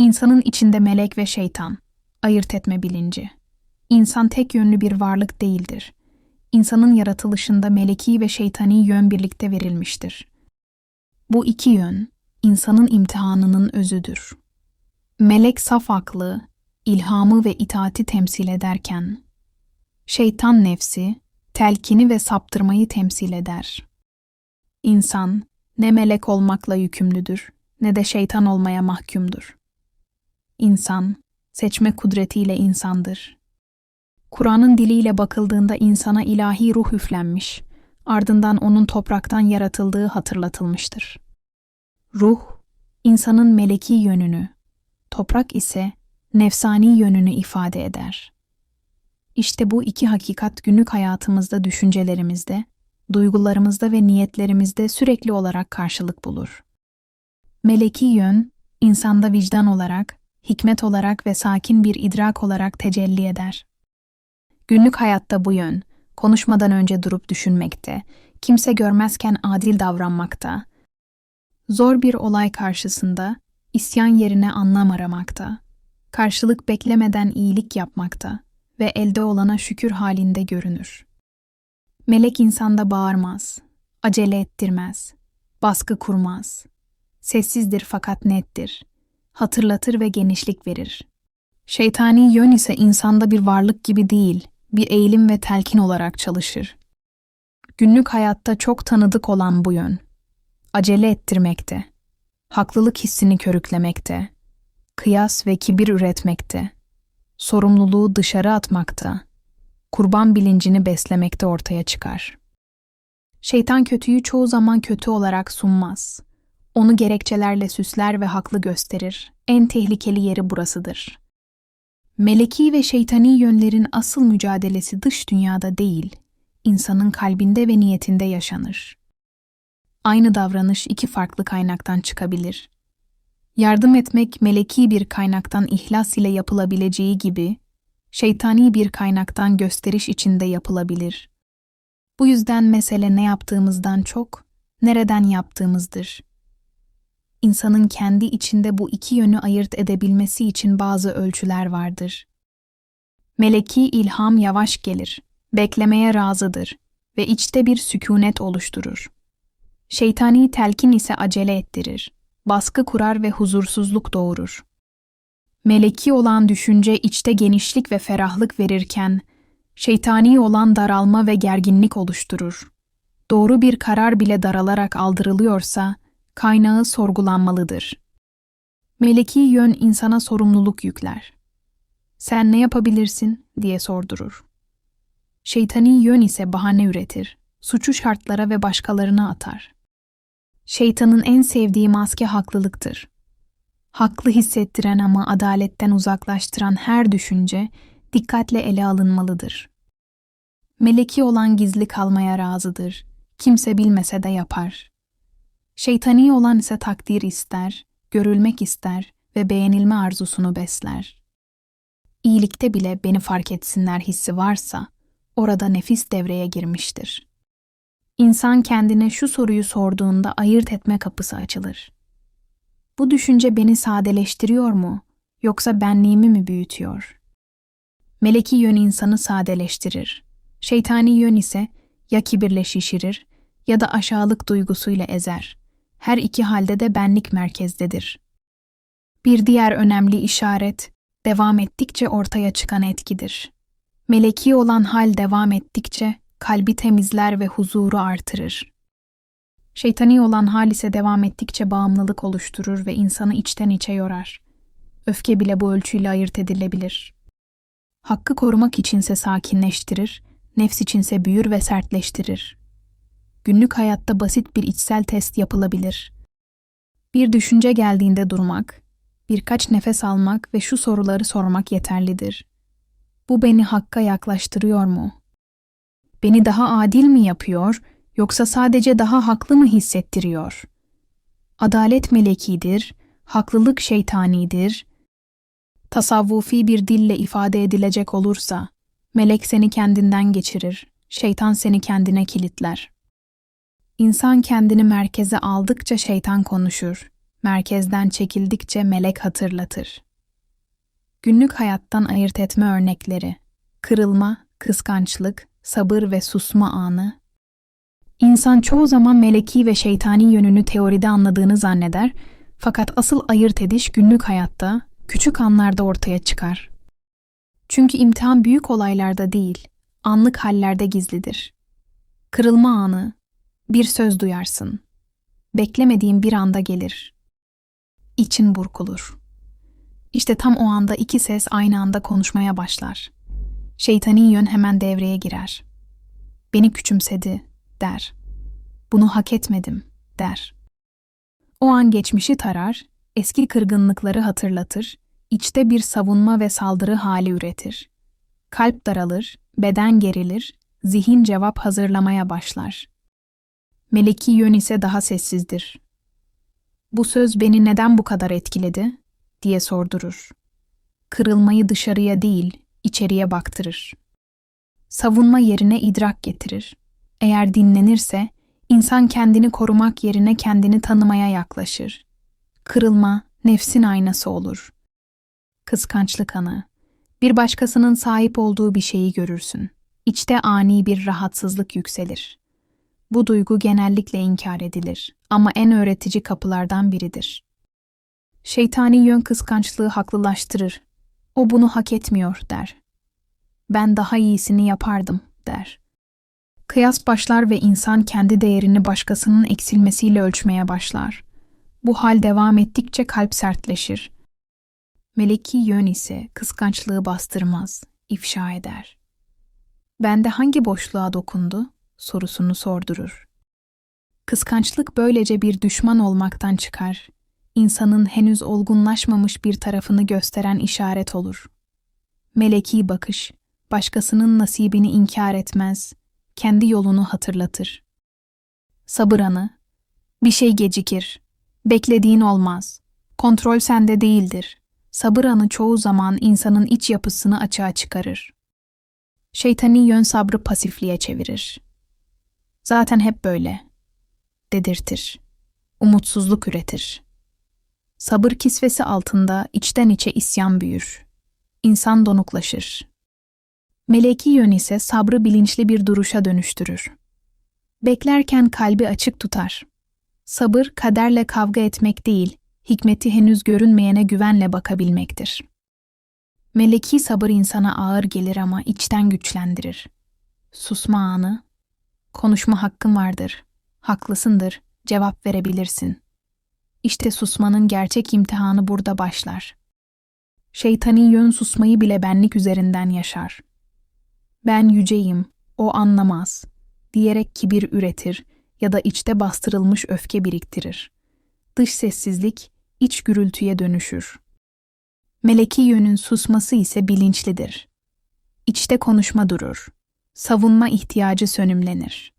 İnsanın içinde melek ve şeytan, ayırt etme bilinci. İnsan tek yönlü bir varlık değildir. İnsanın yaratılışında meleki ve şeytani yön birlikte verilmiştir. Bu iki yön, insanın imtihanının özüdür. Melek saf aklı, ilhamı ve itaati temsil ederken, şeytan nefsi, telkini ve saptırmayı temsil eder. İnsan, ne melek olmakla yükümlüdür, ne de şeytan olmaya mahkumdur. İnsan, seçme kudretiyle insandır. Kur'an'ın diliyle bakıldığında insana ilahi ruh üflenmiş, ardından onun topraktan yaratıldığı hatırlatılmıştır. Ruh, insanın meleki yönünü, toprak ise nefsani yönünü ifade eder. İşte bu iki hakikat günlük hayatımızda, düşüncelerimizde, duygularımızda ve niyetlerimizde sürekli olarak karşılık bulur. Meleki yön, insanda vicdan olarak, hikmet olarak ve sakin bir idrak olarak tecelli eder. Günlük hayatta bu yön, konuşmadan önce durup düşünmekte, kimse görmezken adil davranmakta, zor bir olay karşısında isyan yerine anlam aramakta, karşılık beklemeden iyilik yapmakta ve elde olana şükür halinde görünür. Melek insanda bağırmaz, acele ettirmez, baskı kurmaz. Sessizdir fakat nettir. Hatırlatır ve genişlik verir. Şeytani yön ise insanda bir varlık gibi değil, bir eğilim ve telkin olarak çalışır. Günlük hayatta çok tanıdık olan bu yön. Acele ettirmekte, haklılık hissini körüklemekte, kıyas ve kibir üretmekte, sorumluluğu dışarı atmakta, kurban bilincini beslemekte ortaya çıkar. Şeytan kötüyü çoğu zaman kötü olarak sunmaz. Onu gerekçelerle süsler ve haklı gösterir. En tehlikeli yeri burasıdır. Meleki ve şeytani yönlerin asıl mücadelesi dış dünyada değil, insanın kalbinde ve niyetinde yaşanır. Aynı davranış iki farklı kaynaktan çıkabilir. Yardım etmek meleki bir kaynaktan ihlas ile yapılabileceği gibi, şeytani bir kaynaktan gösteriş içinde yapılabilir. Bu yüzden mesele ne yaptığımızdan çok, nereden yaptığımızdır. İnsanın kendi içinde bu iki yönü ayırt edebilmesi için bazı ölçüler vardır. Meleki ilham yavaş gelir, beklemeye razıdır ve içte bir sükunet oluşturur. Şeytani telkin ise acele ettirir, baskı kurar ve huzursuzluk doğurur. Meleki olan düşünce içte genişlik ve ferahlık verirken, şeytani olan daralma ve gerginlik oluşturur. Doğru bir karar bile daralarak aldırılıyorsa, kaynağı sorgulanmalıdır. Meleki yön insana sorumluluk yükler. Sen ne yapabilirsin diye sordurur. Şeytani yön ise bahane üretir, suçu şartlara ve başkalarına atar. Şeytanın en sevdiği maske haklılıktır. Haklı hissettiren ama adaletten uzaklaştıran her düşünce dikkatle ele alınmalıdır. Meleki olan gizli kalmaya razıdır. Kimse bilmese de yapar. Şeytani olan ise takdir ister, görülmek ister ve beğenilme arzusunu besler. İyilikte bile beni fark etsinler hissi varsa, orada nefis devreye girmiştir. İnsan kendine şu soruyu sorduğunda ayırt etme kapısı açılır. Bu düşünce beni sadeleştiriyor mu, yoksa benliğimi mi büyütüyor? Meleki yön insanı sadeleştirir. Şeytani yön ise ya kibirle şişirir ya da aşağılık duygusuyla ezer. Her iki halde de benlik merkezdedir. Bir diğer önemli işaret, devam ettikçe ortaya çıkan etkidir. Meleki olan hal devam ettikçe kalbi temizler ve huzuru artırır. Şeytani olan hal ise devam ettikçe bağımlılık oluşturur ve insanı içten içe yorar. Öfke bile bu ölçüyle ayırt edilebilir. Hakkı korumak içinse sakinleştirir, nefs içinse büyür ve sertleştirir. Günlük hayatta basit bir içsel test yapılabilir. Bir düşünce geldiğinde durmak, birkaç nefes almak ve şu soruları sormak yeterlidir. Bu beni hakka yaklaştırıyor mu? Beni daha adil mi yapıyor yoksa sadece daha haklı mı hissettiriyor? Adalet melekidir, haklılık şeytanidir. Tasavvufi bir dille ifade edilecek olursa, melek seni kendinden geçirir, şeytan seni kendine kilitler. İnsan kendini merkeze aldıkça şeytan konuşur merkezden çekildikçe melek hatırlatır. Günlük hayattan ayırt etme örnekleri, kırılma, kıskançlık, sabır ve susma anı. İnsan çoğu zaman meleki ve şeytani yönünü teoride anladığını zanneder, fakat asıl ayırt ediş günlük hayatta, küçük anlarda ortaya çıkar. Çünkü imtihan büyük olaylarda değil, anlık hallerde gizlidir. Kırılma anı, bir söz duyarsın. Beklemediğin bir anda gelir. İçin burkulur. İşte tam o anda iki ses aynı anda konuşmaya başlar. Şeytani yön hemen devreye girer. Beni küçümsedi, der. Bunu hak etmedim, der. O an geçmişi tarar, eski kırgınlıkları hatırlatır, içte bir savunma ve saldırı hali üretir. Kalp daralır, beden gerilir, zihin cevap hazırlamaya başlar. Meleki yön ise daha sessizdir. Bu söz beni neden bu kadar etkiledi? diye sordurur. Kırılmayı dışarıya değil, içeriye baktırır. Savunma yerine idrak getirir. Eğer dinlenirse, insan kendini korumak yerine kendini tanımaya yaklaşır. Kırılma, nefsin aynası olur. Kıskançlık anı. Bir başkasının sahip olduğu bir şeyi görürsün. İçte ani bir rahatsızlık yükselir. Bu duygu genellikle inkar edilir ama en öğretici kapılardan biridir. Şeytani yön kıskançlığı haklılaştırır. O bunu hak etmiyor der. Ben daha iyisini yapardım der. Kıyas başlar ve insan kendi değerini başkasının eksilmesiyle ölçmeye başlar. Bu hal devam ettikçe kalp sertleşir. Meleki yön ise kıskançlığı bastırmaz, ifşa eder. Bende hangi boşluğa dokundu? Sorusunu sordurur. Kıskançlık böylece bir düşman olmaktan çıkar. İnsanın henüz olgunlaşmamış bir tarafını gösteren işaret olur. Meleki bakış, başkasının nasibini inkar etmez, kendi yolunu hatırlatır. Sabır anı, bir şey gecikir, beklediğin olmaz, kontrol sende değildir. Sabır anı çoğu zaman insanın iç yapısını açığa çıkarır. Şeytani yön sabrı pasifliğe çevirir. Zaten hep böyle. Dedirtir. Umutsuzluk üretir. Sabır kisvesi altında içten içe isyan büyür. İnsan donuklaşır. Meleki yön ise sabrı bilinçli bir duruşa dönüştürür. Beklerken kalbi açık tutar. Sabır kaderle kavga etmek değil, hikmeti henüz görünmeyene güvenle bakabilmektir. Meleki sabır insana ağır gelir ama içten güçlendirir. Susma anı, konuşma hakkın vardır, haklısındır, cevap verebilirsin. İşte susmanın gerçek imtihanı burada başlar. Şeytani yön susmayı bile benlik üzerinden yaşar. Ben yüceyim, o anlamaz, diyerek kibir üretir ya da içte bastırılmış öfke biriktirir. Dış sessizlik, iç gürültüye dönüşür. Meleki yönün susması ise bilinçlidir. İçte konuşma durur. Savunma ihtiyacı sönümlenir.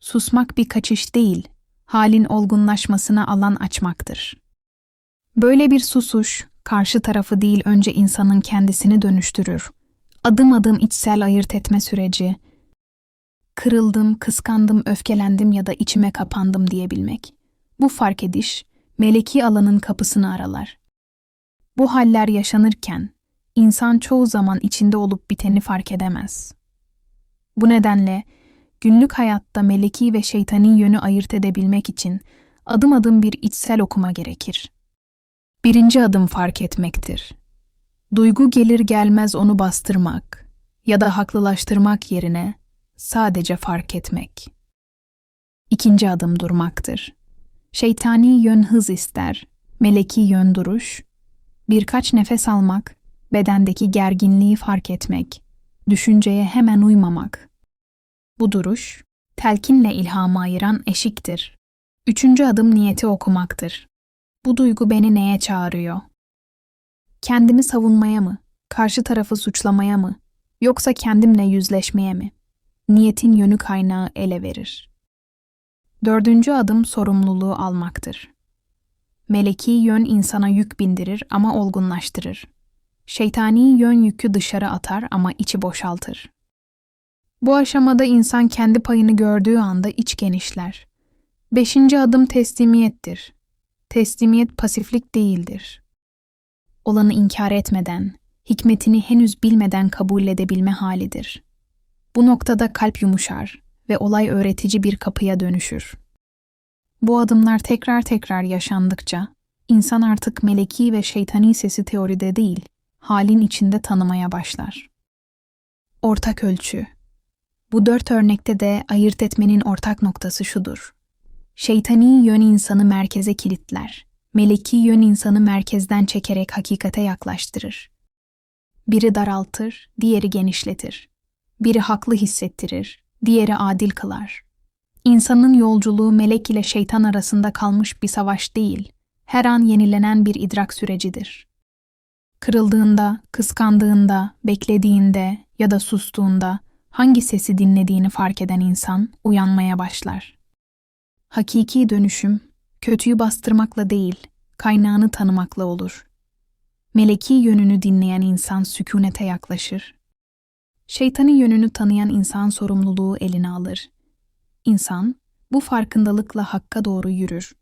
Susmak bir kaçış değil, halin olgunlaşmasına alan açmaktır. Böyle bir susuş, karşı tarafı değil önce insanın kendisini dönüştürür. Adım adım içsel ayırt etme süreci, kırıldım, kıskandım, öfkelendim ya da içime kapandım diyebilmek. Bu fark ediş, meleki alanın kapısını aralar. Bu haller yaşanırken, insan çoğu zaman içinde olup biteni fark edemez. Bu nedenle, günlük hayatta meleki ve şeytani yönü ayırt edebilmek için adım adım bir içsel okuma gerekir. Birinci adım fark etmektir. Duygu gelir gelmez onu bastırmak ya da haklılaştırmak yerine sadece fark etmek. İkinci adım durmaktır. Şeytani yön hız ister, meleki yön duruş, birkaç nefes almak, bedendeki gerginliği fark etmek, düşünceye hemen uymamak. Bu duruş, telkinle ilhamı ayıran eşiktir. Üçüncü adım niyeti okumaktır. Bu duygu beni neye çağırıyor? Kendimi savunmaya mı, karşı tarafı suçlamaya mı, yoksa kendimle yüzleşmeye mi? Niyetin yönü kaynağı ele verir. Dördüncü adım sorumluluğu almaktır. Meleki yön insana yük bindirir ama olgunlaştırır. Şeytani yön yükü dışarı atar ama içi boşaltır. Bu aşamada insan kendi payını gördüğü anda iç genişler. Beşinci adım teslimiyettir. Teslimiyet pasiflik değildir. Olanı inkar etmeden, hikmetini henüz bilmeden kabul edebilme halidir. Bu noktada kalp yumuşar ve olay öğretici bir kapıya dönüşür. Bu adımlar tekrar tekrar yaşandıkça, insan artık meleki ve şeytani sesi teoride değil, halin içinde tanımaya başlar. Ortak ölçü Bu dört örnekte de ayırt etmenin ortak noktası şudur. Şeytani yön insanı merkeze kilitler. Meleki yön insanı merkezden çekerek hakikate yaklaştırır. Biri daraltır, diğeri genişletir. Biri haklı hissettirir, diğeri adil kılar. İnsanın yolculuğu melek ile şeytan arasında kalmış bir savaş değil, her an yenilenen bir idrak sürecidir. Kırıldığında, kıskandığında, beklediğinde ya da sustuğunda hangi sesi dinlediğini fark eden insan uyanmaya başlar. Hakiki dönüşüm, kötüyü bastırmakla değil, kaynağını tanımakla olur. Meleki yönünü dinleyen insan sükunete yaklaşır. Şeytani yönünü tanıyan insan sorumluluğu eline alır. İnsan, bu farkındalıkla hakka doğru yürür.